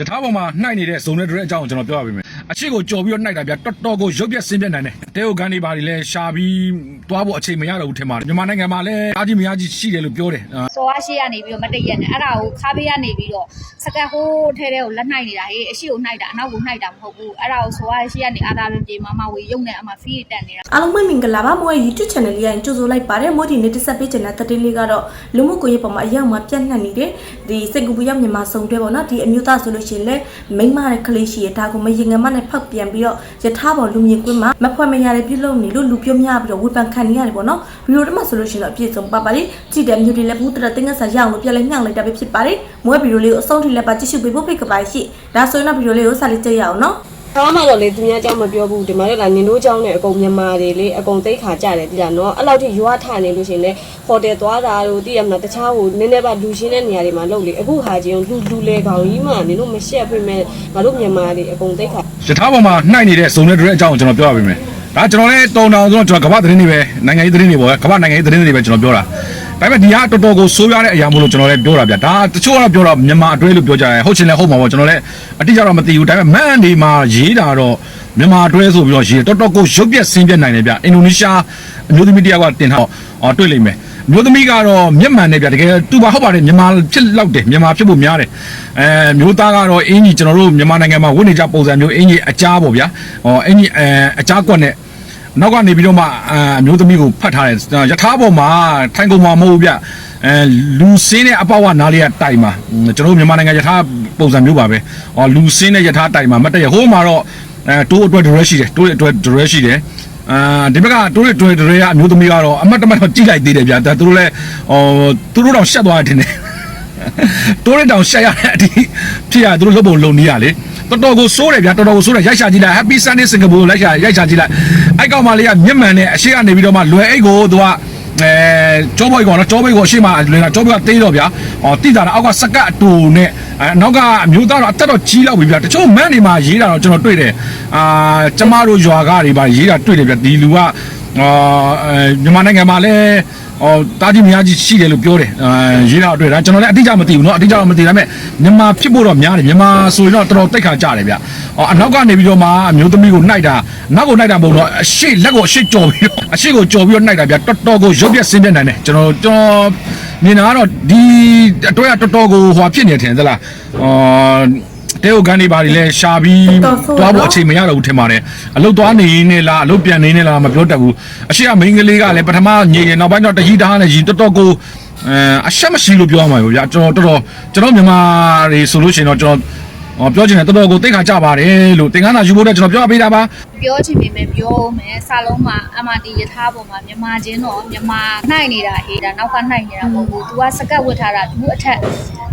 ယထာပေါ်မှာနှိုက်နေတဲ့ဇုံတဲ့တွေအကြောင်းကိုကျွန်တော်ပြောပြပေးမယ် အချစ်ကိုကြော်ပြီးတော့နှိုက်တာဗျတော်တော်ကိုရုပ်ပြက်ဆင်းပြက်နိုင်တယ်တဲဟုတ်ကန်တွေပါတွေလဲရှာပြီးသွားဖို့အချိန်မရတော့ဘူးထင်ပါတယ်မြန်မာနိုင်ငံမှာလဲအားကြီးမရကြီးရှိတယ်လို့ပြောတယ်အာစောအားရှိကနေပြီးတော့မတည့်ရက်နဲ့အဲ့ဒါကိုခါပေးရနေပြီးတော့စကတ်ဟိုးထဲထဲကိုလက်နှိုက်နေတာဟေးအရှိကိုနှိုက်တာအနောက်ကိုနှိုက်တာမဟုတ်ဘူးအဲ့ဒါကိုစောအားရှိကနေအာသာပင်ပြေမမဝေရုံနဲ့အမဖီးတက်နေတာအားလုံးပဲမင်္ဂလာပါမိုးရဲ့ YouTube channel လေးရရင်ကြိုဆိုလိုက်ပါတယ်မိုးဒီနေ့တက်ဆက်ပေးချင်တဲ့သတင်းလေးကတော့လူမှုကွန်ရက်ပေါ်မှာအရောက်မှာပြန့်နှံ့နေတဲ့ဒီစိတ်ကူပူရောက်မြန်မာစုံတွဲပေါ့နော်ဒီအမျိုးသားဆိုလို့ရှိရင်လည်းမိန်းမတဲ့ကလေးရှိရဒါကိုမရင်ငမနဲ့ဖောက်ပြန်ပြီးတော့ယထာပေါ်လူမြင်ကွင်းမှာမဖွဲ့မရတဲ့ပြုလုပ်နေလို့လူပြောများပြီးတော့ဝေဖန်ခံနေရတယ်ပေါ့နော်ဗီဒီယိုတစ်မှာဆိုလို့ရှိရင်တော့အပြည့်စုံပါပါလိကြည့်တဲ့မျိုးတွေလည်းဘူးတရတင်ငါစာရအောင်လို့ပြလဲညှောင်းလိုက်တာပဲဖြစ်ပါတယ်မိုးရဲ့ဗီဒီယိုလေးကိုအဆုံးထိလည်းပါကြည့်ရှုပေးဖို့ဖိတ်ကပါရှိဒါဆိုရင်တော့ဗီဒီယိုလေးကိုဆက်လက်ကြည့်ရအောင်နော် ဘာမှတော့လေသူများအကြောင်းမပြောဘူးဒီမှာလည်းလာနင်တို့အကြောင်းနဲ့အကုန်မြန်မာတွေလေအကုန်သိခါကြတယ်ဒီလားနော်အဲ့လောက်ထိရွာထနေလို့ရှရင်လေဟိုတယ်သွားတာတို့သိရမလားတခြားဟိုနည်းနည်းပါလူရှင်းတဲ့နေရာတွေမှာလုပ်လေအခုဟာချင်းလူလူလေကောင်ကြီးမှနင်တို့မရှက်ပြမဲ့ငါတို့မြန်မာတွေအကုန်သိခါယထာပေါ်မှာနှိုက်နေတဲ့ဇုံတဲ့တွေအကြောင်းကိုကျွန်တော်ပြောပြပေးမယ်ဒါကျွန်တော်လဲတုံတောင်ဆိုတော့ကျွန်တော်ကမ္ဘာသတင်းတွေပဲနိုင်ငံရေးသတင်းတွေပေါ့ကမ္ဘာနိုင်ငံရေးသတင်းတွေပဲကျွန်တော်ပြောတာ ဒါပေမဲ့ဒီဟာတော်တော်ကိုဆိုးရွားတဲ့အရာမို့လို့ကျွန်တော်လည်းပြောတာဗျဒါတချို့ကတော့ပြောတော့မြန်မာအတွဲလို့ပြောကြတယ်ဟုတ်ချင်လဲဟုတ်မှာပေါ့ကျွန်တော်လည်းအတိအကျတော့မသိဘူးဒါပေမဲ့မန်ဒီမှာရေးတာတော့မြန်မာအတွဲဆိုပြီးတော့ရေးတော်တော်ကိုရုပ်ပြက်ဆင်းပြက်နိုင်တယ်ဗျအင်ဒိုနီးရှားအမျိုးသမီးတယောက်ကတင်ထားတော့တွေ့လိမ့်မယ်မျိုးသမီးကတော့မျက်မှန်နဲ့ဗျတကယ်သူပါဟုတ်ပါတယ်မြန်မာဖြစ်လောက်တယ်မြန်မာဖြစ်ဖို့များတယ်အဲမျိုးသားကတော့အင်ကြီးကျွန်တော်တို့မြန်မာနိုင်ငံမှာဝတ်နေကြပုံစံမျိုးအင်ကြီးအကြားပေါ့ဗျာဟောအင်ကြီးအဲအကြားကွက်နဲ့ နောက်ကနေပြီးတော့မှအမျိုးသမီးကိုဖတ်ထားတယ်ယထာပေါ်မှာထိုင်ကုန်မှာမဟုတ်ဘူးဗျအဲလူစင်းတဲ့အပေါက်ကနားလေးကတိုင်မှာကျွန်တော်တို့မြန်မာနိုင်ငံယထာပုံစံမျိုးပါပဲဟောလူစင်းတဲ့ယထာတိုင်မှာမတ်တရဟိုးမှာတော့အဲတိုးအတွက် direct ရှိတယ်တိုးအတွက် direct ရှိတယ်အာဒီဘက်ကတိုးရတွဲတွေကအမျိုးသမီးကတော့အမတ်တမတ်တော့ကြိလိုက်သေးတယ်ဗျာဒါသူတို့လည်းဟိုသူတို့တော့ရှက်သွားတယ်ထင်တယ်တိုးရတောင်ရှက်ရတဲ့အထိဖြစ်ရသူတို့လုပ်ဖို့လုံနေရလေ တော်တော်ကိုစိုးတယ်ဗျာတော်တော်ကိုစိုးတယ်ရိုက်ရှာကြည့်လိုက် Happy Sunday Singapore လိုက်ရှာရိုက်ရှာကြည့်လိုက်အဲ့ကောင်မလေးကမျက်မှန်နဲ့အရှိကနေပြီးတော့မှလွယ်အိတ်ကိုသူကအဲကြောဘိုက်ကောင်နော်ကြောဘိုက်ကိုအရှိမလွယ်တာကြောဘိုက်ကတေးတော့ဗျာဟောတိတာတော့အောက်ကစကတ်အတူနဲ့အဲနောက်ကအမျိုးသားတော့အသက်တော့ကြီးလောက်ပြီဗျာတချို့မန်းနေမှာရေးတာတော့ကျွန်တော်တွေ့တယ်အာကျမတို့ရွာကတွေပါရေးတာတွေ့တယ်ဗျာဒီလူကအာအဲမြန်မာနိုင်ငံမှာလည်း ဟောတာကြီးမယားကြီးရှိတယ်လို့ပြောတယ်အဲရေးတာအတွက်ဒါကျွန်တော်လည်းအတိအကျမသိဘူးเนาะအတိအကျတော့မသိဒါပေမဲ့မြန်မာဖြစ်ဖို့တော့များတယ်မြန်မာဆိုရင်တော့တော်တော်တိတ်ခါကြတယ်ဗျဟောအနောက်ကနေပြီးတော့မှအမျိုးသမီးကိုနှိုက်တာနောက်ကိုနှိုက်တာမဟုတ်တော့အရှိလက်ကိုအရှိကြော်ပြီးတော့အရှိကိုကြော်ပြီးတော့နှိုက်တာဗျတော်တော်ကိုရုပ်ပြက်ဆင်းပြက်နိုင်တယ်ကျွန်တော်ကျွန်တော်မြင်တာကတော့ဒီအတွဲကတော်တော်ကိုဟွာဖြစ်နေတယ်ထင်သလားအော် တဲဟုတ်ကန်တွေပါတွေလဲရှာပြီးတော်ဆိုးသွားဖို့နော်အချိန်မရတော့ဘူးထင်ပါတယ်အလုတ်သွားနေရင်းနဲ့လားအလုတ်ပြန်နေနေလားမပြောတတ်ဘူးအရှိကမိန်းကလေးကလည်းပထမညင်ရင်နောက်ပိုင်းတော့တကြီးတဟားနဲ့ရင်တော်တော်ကိုအဲအရှက်မရှိလို့ပြောရမှာပဲဗျာကျွန်တော်တော်တော်ကျွန်တော်မြန်မာတွေဆိုလို့ရှိရင်တော့ကျွန်တော်ဟောပြောချင်တယ်တော်တော်ကိုသိခါကြပါတယ်လို့သင်္ကန်းသာယူဖို့တော့ကျွန်တော်ပြောပေးတာပါပြောချင်ပေမဲ့ပြောမယ်စာလုံးမှာအမတီယထာပေါ်မှာမြန်မာချင်းတော့မြန်မာနှိုက်နေတာဟေးဒါနောက်ကနှိုက်နေတာမဟုတ်ဘူး။ तू ကစကတ်ဝတ်ထားတာသူ့အထက်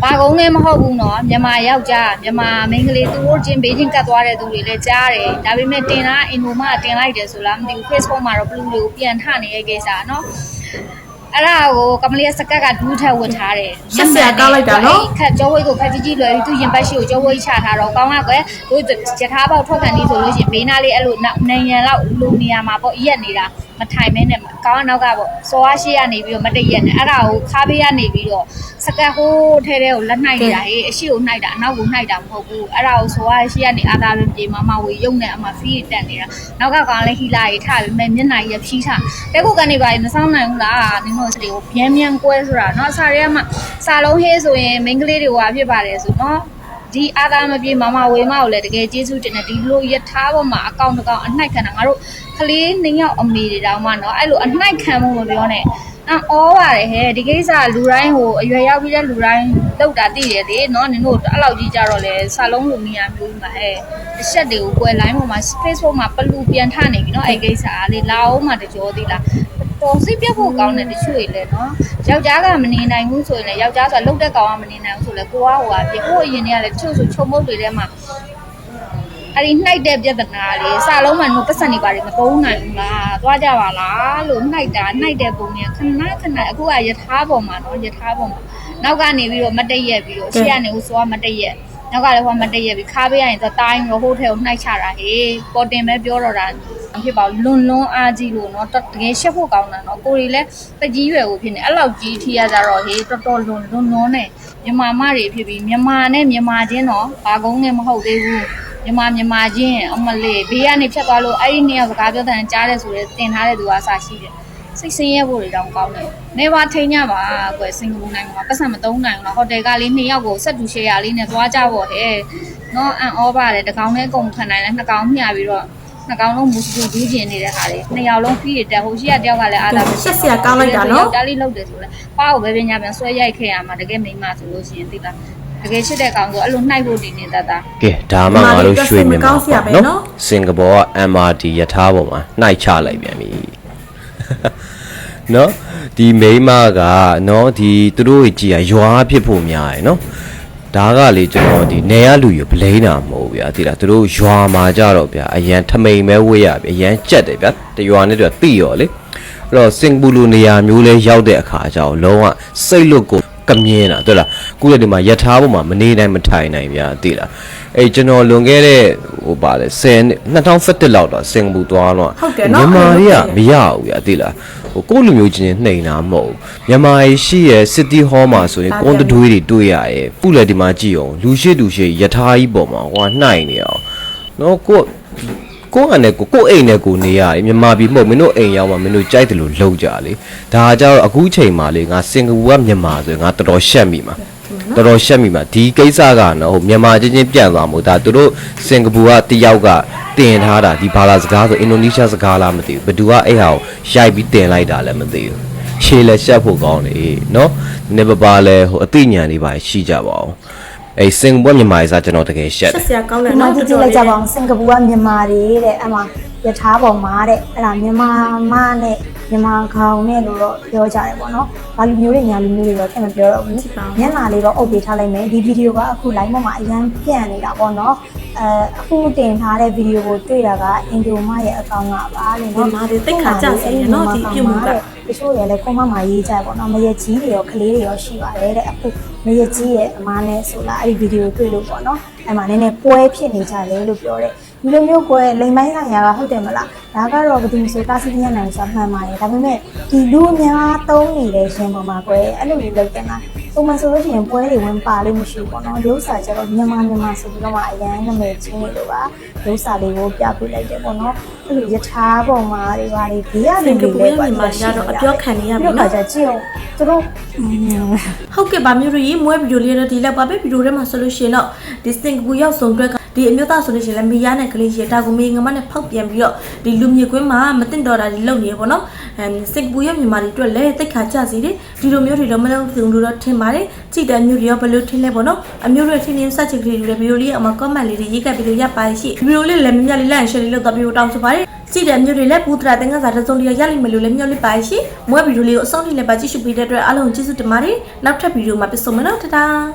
ဘာကုန်းလည်းမဟုတ်ဘူးနော်မြန်မာယောက်ျားမြန်မာမိန်းကလေးသူတို့ချင်းဘေးချင်းကတ်သွားတဲ့သူတွေလည်းကြားတယ်။ဒါပေမဲ့တင်လားအင်ဒိုမတင်လိုက်တယ်ဆိုလားမသိဘူး Facebook မှာတော့ဘလူးလေးကိုပြန်ထနေတဲ့ကိစ္စနော်။ အဲ့ဒါကိုကမလေးစကတ်ကဒူးထက်ဝတ်ထားတယ်ရှက်စရာကောင်းလိုက်တာနော်ခက်ကြောဝိတ်ကိုခက်ကြီးကြီးလွယ်ပြီးသူရင်ပတ်ရှိကိုကြောဝိတ်ချထားတော့ကောင်းကကွယ်တို့ယထာပေါက်ထွက်ကန်ပြီးဆိုလို့ရှိရင်ဘေးနားလေးအဲ့လိုနေရန်လောက်လူနေရာမှာပေါ့ရက်နေတာမထိုင်မဲနဲ့ကောင်းကနောက်ကပေါ့စောအားရှိရနေပြီးတော့မတည့်ရက်နဲ့အဲ့ဒါကိုခါပေးရနေပြီးတော့စကတ်ဟိုးထဲထဲကိုလက်နှိုက်နေတာဟေးအရှိကိုနှိုက်တာအနောက်ကိုနှိုက်တာမဟုတ်ဘူးအဲ့ဒါကိုစောအားရှိရနေအာသာပင်ပြေမမဝေရုံနဲ့အမဖီးတက်နေတာနောက်ကကောင်လည်းဟီလာကြီးထားပြီးမဲ့မျက်နှာကြီးဖြီးထားတဲခုကနေပါရင်မဆောင်နိုင်ဘူးလားနင်တို့စတေကိုဗျမ်းဗျမ်းကွဲဆိုတာเนาะစာရဲမှာစာလုံးဟေးဆိုရင်မိန်းကလေးတွေဟွာဖြစ်ပါတယ်ဆိုเนาะ ဒီအာသာမပြေမမဝေမကိုလည်းတကယ်ကျေးဇူးတင်တယ်ဒီလိုယထာပေါ်မှာအကောင့်တစ်ကောင်အနှိုက်ခံတာငါတို့ ကလေးနှစ်ယောက်အမေတွေတောင်မှနော်အဲ့လိုအနှိုက်ခံမှုမပြောနဲ့အံ့ဩပါတယ်ဟဲ့ဒီကိစ္စလူတိုင်းဟိုအရွယ်ရောက်ပြီးတဲ့လူတိုင်းလောက်တာသိတယ်လေနော်နင်တို့အဲ့လောက်ကြီးကြတော့လေဆာလုံးလိုနေရာမျိုးမှာဟဲ့အချက်တွေကိုကွယ်လိုင်းပေါ်မှာ Facebook မှာပလူပြန်ထနေပြီနော်အဲ့ကိစ္စအားလေလာအောင်မှတကြောသေးလားတော်စိပြဖို့ကောင်းတယ်တချို့တွေလည်းနော်ယောက်ျားကမနေနိုင်ဘူးဆိုရင်လည်းယောက်ျားဆိုလောက်တဲ့ကောင်ကမနေနိုင်ဘူးဆိုလည်းကိုကဟိုကပြကိုအရင်တည်းကလည်းတချို့ဆိုချုံမုတ်တွေထဲမှာ အဲ့ဒီနှိုက်တဲ့ပြဿနာလေးစာလုံးမှန်တို့ပတ်စံနေပါတယ်မသုံးနိုင်ဘူးလားသွားကြပါလားလို့နှိုက်တာနှိုက်တဲ့ပုံတွေကခဏခဏအခုကယထာပေါ်မှာနော်ယထာပေါ်မှာနောက်ကနေပြီးတော့မတည့်ရက်ပြီးတော့ရှေ့ကနေဦးစောမတည့်ရက်နောက်ကလည်းဟိုမတည့်ရက်ပြီးခါပေးရရင်တော့တိုင်းတော့ဟိုးထဲကိုနှိုက်ချတာဟေးပေါ်တင်ပဲပြောတော့တာဖြစ်ပါလွန်လွန်အားကြီးလို့နော်တကယ်ရှက်ဖို့ကောင်းတာနော်ကိုရီလည်းတကြီးရွယ်ကိုဖြစ်နေအဲ့လောက်ကြီးထီရကြတော့ဟေးတော်တော်လွန်လွန်လွန်နဲ့ညမြန်မာမတွေဖြစ်ပြီးမြန်မာနဲ့မြန်မာချင်းတော့ဘာကုန်းနဲ့မဟုတ်သေးဘူး မြန်မာမြန်မာချင်းအမလေးဘေးကနေဖြတ်သွားလို့အဲ့ဒီနှစ်ယောက်စကားပြောတဲ့ကြားတယ်ဆိုတော့တင်ထားတဲ့သူကအစားရှိတယ်စိတ်ဆင်းရဲဖို့တွေတောင်ကောင်းတယ်။နေပါထိန်ကြပါကွယ်စင်ကာပူနိုင်ငံမှာပတ်စံမသုံးနိုင်ဘူးလားဟိုတယ်ကလေးနှစ်ယောက်ကိုဆက်တူရှယ်ယာလေးနဲ့သွားကြပေါ့ဟဲ့။နော်အန်အောပါတယ်တကောင်နဲ့ကုန်ခံနိုင်လဲနှစ်ကောင်မျှပြီးတော့နှစ်ကောင်လုံးမူစတူဒူးကျင်နေတဲ့ခါလေးနှစ်ယောက်လုံးဖီးရတက်ဟိုရှိရတယောက်ကလည်းအားလာရှက်စရာကောင်းလိုက်တာနော်တားလေးလောက်တယ်ဆိုလဲပါကိုပဲပညာပြန်ဆွဲရိုက်ခဲ့ရမှာတကယ်မိန်းမဆိုလို့ရှိရင်သိလား တကယ်ချစ်တဲ့ကောင်ဆိုအဲ့လိုနှိုက်ဖို့နေနေတတ်တာကဲဒါမှငါတို့ရွှေမြန်မာမကောင်းစရာပဲပေါ့နော်နော်စင်ကာပူက MRT ယထာပေါ်မှာနှိုက်ချလိုက်ပြန်ပြီနော်ဒီမိန်းမကနော်ဒီသူတို့ကြီးကရွာဖြစ်ဖို့များရယ်နော်ဒါကလေကျွန်တော်ဒီနေရလူရဘလိန်းတာမဟုတ်ဗျာတိလားသူတို့ရွာမှာကြတော့ဗျာအရန်ထမိန်ပဲဝေးရဗျာအရန်ကြက်တယ်ဗျာတရွာနဲ့တရွာတိရော်လေအဲ့တော့စင်ကာပူလိုနေရာမျိုးလဲရောက်တဲ့အခါကျတော့လုံးဝစိတ်လွတ်ကို ကမြင်းတာတွေ့လားခုလည်းဒီမှာယထာပေါ်မှာမနေနိုင်မထိုင်နိုင်ဗျာတိလားအဲ့ကျွန်တော်လွန်ခဲ့တဲ့ဟိုပါလေ10 2017လောက်တော့စင်ကာပူသွားတော့ဟုတ်တယ်နော်မြန်မာတွေကဟုတ်တယ်မရဘူးဗျာတိလားဟိုကိုယ့်လူမျိုးချင်းချင်းနှိမ်တာမဟုတ်ဘူးမြန်မာရေးရှိရဲ့ City Hall မှာဆိုရင်ဒါကွန်တပြန်တွေးတွေတွေ့ရရဲ့ပုလည်းဒီမှာကြည့်အောင်လူရှိလူရှိယထာကြီးပေါ်မှာဟိုကနှိုင်နေအောင်နော်ကိုယ့် ကိုယ့်အနေကိုကိုယ့်အိမ်နဲ့ကိုယ်နေရတယ်မြန်မာပြည်မဟုတ်မင်းတို့အိမ်ရောက်မှမင်းတို့ကြိုက်တယ်လို့လှုပ်ကြလေဒါကြတော့အခုချိန်မှာလေငါစင်ကာပူကမြန်မာဆိုရင်ငါတော်တော်ရှက်မိမှာတော်တော်ရှက်မိမှာဒီကိစ္စကနော်ဟိုမြန်မာချင်းချင်းပြန့်သွားမို့ဒါသူတို့စင်ကာပူကတယောက်ကတင်ထားတာဒီဘာသာစကားဆိုအင်ဒိုနီးရှားစကားလားမသိဘူးဘယ်သူကအဲ့ဟာကိုရိုက်ပြီးတင်လိုက်တာလည်းမသိဘူးရှေးလက်ရှက်ဖို့ကောင်းတယ်နော်နေပပါလဲဟိုအသိဉာဏ်လေးပါရှိကြပါအောင် အဲ့စင်ကာပူကမြန်မာရေးစားကျွန်တော်တကယ်ရှက်ရှတယ်က်စရာကောင်းတယ်ဒီမှာနော်ကြည့်ကြည့်လိုက်ကြပါအောင်စင်ကာပူကမြန်မာတွေတဲ့အမှ ယထာပေါ်မှာတဲ့အဲ့ဒါမြန်မာမနဲ့မြန်မာခေါင်နဲ့လို့တော့ပြောကြတယ်ပေါ့နော်။ဘာလူမျိုးတွေညာလူမျိုးတွေတော့ခင်မပြောတော့ဘူး။မျက်နှာလေးတော့အုပ်ပေးထားလိုက်မယ်။ဒီဗီဒီယိုကအခု line ပေါ်မှာအရန်ပြန့်နေတာပေါ့နော်။အဲအခုတင်ထားတဲ့ဗီဒီယိုကိုတွေ့တာကအင်ဒိုမရဲ့အကောင့်ကပါလေနော်မြန်မာတွေသိက္ခာကျစေတယ်နော်ဒီပြုမှုကတချို့တွေလည်းကွန်မမှာရေးကြပေါ့နော်။မရကြီးတွေရောကလေးတွေရောရှိပါတယ်တဲ့အခုမရကြီးရဲ့အမားနဲ့ဆိုလာအဲ့ဒီဗီဒီယိုတွေ့လို့ပေါ့နော်။အဲ့မှာနည်းနည်းပွဲဖြစ်နေကြတယ်လို့ပြောတယ်။ ဒီလိုမျိုးပွဲလိမ်မိုင်းဆိုင်ရာကဟုတ်တယ်မလား။ဒါကတော့ဘယ်သူဆိုတာစီပြညနိုင်ဆိုတာမှန်ပါတယ်။ဒါပေမဲ့ဒီလူအများသုံးနေတဲ့ရှင်ပေါ်မှာကွယ်အဲ့လိုမျိုးလုပ်တယ်လား။ပုံမှန်ဆိုလို့ရှိရင်ပွဲတွေဝင်ပါလို့မရှိဘူးပေါ့နော်။ရုပ်စာကျတော့မြန်မာမြန်မာဆိုပြီးတော့မှအရန်နာမည်ကြီးနေလို့ပါ။ရုပ်စာလေးကိုပြပြလိုက်တယ်ပေါ့နော်။အဲ့လိုယထာပုံမှာတွေပါတွေဘေးရစလူင်ကာတွေပူလည်းရဲ့မြန်မာရတော့အပြောခံနေရပြီပြီးနော်တော့ခါကျကြည့်အောင်သူတို့ဟုတ်ကဲ့ပါမျိုးတို့ရေမွေးဗီဒီယိုလေးတော့ဒီလောက်ပါပဲဗီဒီယိုထဲမှာဆိုလို့ရှိရင်တော့ဒီစင်ကာပူရောက်ဆောင်အတွက်က ဒီအမျိုးသားဆိုလို့ရှိရင်လည်းမီယာနဲ့ကလေးရှိတာကိုမေငမနဲ့ဖောက်ပြန်ပြီးတော့ဒီလူမြေကွင်းမှာမတင်တော်တာတွေလုပ်နေရပေါ့နော်အဲစင်ကာပူရောက်မြန်မာတွေအတွက်လည်းတိတ်ခါကြစီတယ်ဒီလိုမျိုးတွေတော့မလုပ်ဘူးလို့တော့ထင်ပါတယ်ကြည့်တဲ့မျိုးတွေရောဘယ်လိုထင်လဲပေါ့နော်အမျိုးတွေထင်နေစချက်ကလေးတွေလည်းဗီဒီယိုလေးအမ comment လေးတွေရေးကပ်ပြီးလို့ရပါရှိဗီဒီယိုလေးလည်းမြမြလေးလိုက် share လေးလုပ်တော့ပြီးတော့တောင်းဆိုပါတယ်ကြည့်တဲ့မျိုးတွေလည်းပူတရာတင်ကစားတဲ့စုံလေးရရလိမ့်မယ်လို့လည်းမျှော်လင့်ပါရှိမွေးဗီဒီယိုလေးကိုအဆုံးထိလည်းပါကြည့်ရှုပေးတဲ့အတွက်အားလုံးကျေးဇူးတင်ပါတယ်နောက်ထပ်ဗီဒီယိုမှာပြန်ဆုံမယ်နော်တတား